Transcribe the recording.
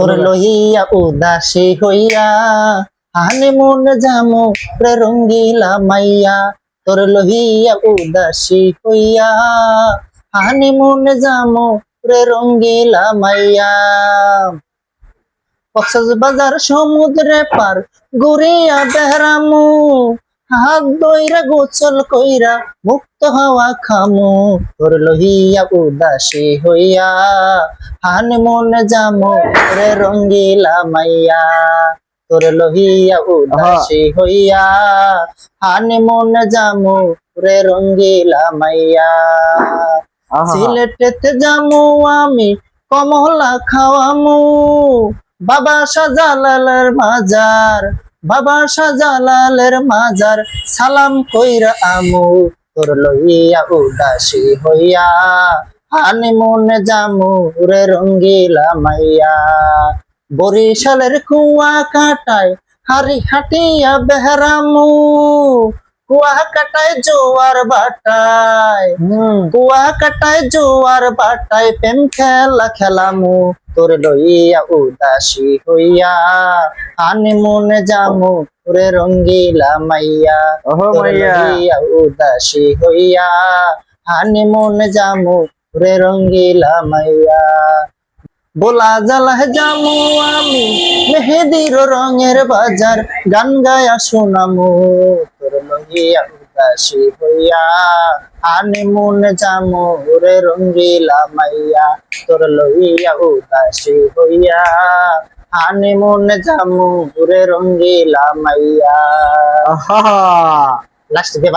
তোর লহিয়া উদাসী হইয়া হানি মন যামু রে রঙ্গিলা মাইয়া। তোর লহিয়া উদাসী হইয়া হানি মন যামু রে রঙ্গিলা মাইয়া। কক্সবাজার সমুদ্রে পার ঘুরিয়া বেড়ামু হাত দইরা গোচল কইরা মুক্ত হওয়া খামু। তোর লহিয়া উদাসী হইয়া হান মন যামু রে রঙ্গিলা মাইয়া। তোর লহিয়া উদাসী হইয়া হান মন যামু রে রঙ্গিলা মাইয়া। সিলেটেতে যামু আমি কমলা খাওয়ামু। বাবা শাহজালালের মাজার বাবা সাজালালের মাজার, সালাম কইরা আমু, তোর লইয়া উদাসী হইয়া হানি মনে জামুরে রঙ্গিলা মাইয়া। বরিশালের কুয়া কাটায় হারি হাটিয়া বেহরামু কুয়া কাটায় জোয়ার বাটায় কুয়া কাটায় জোয়ার বাটায় প্রেম খেলা খেলামু। তোর লইয়া উদাসী হইয়া আনি মনে যামু রে রঙ্গিলা মাইয়া। ওহো তোর মাইয়া। লইয়া উদাসী হইয়া আনি মনে যামু রে রঙ্গিলা মাইয়া। বোলা জ্বালা যামু আমি মেহেদির রঙের বাজার গান গায়া শোনামু লইয়া উদাসী হইয়া আনি মন যামু রে রঙ্গিলা মাইয়া তোর লইয়া উদাসী হইয়া আনি মন যামু রে রঙ্গিলা মাইয়া। আহা। লাস্ট দিয়ে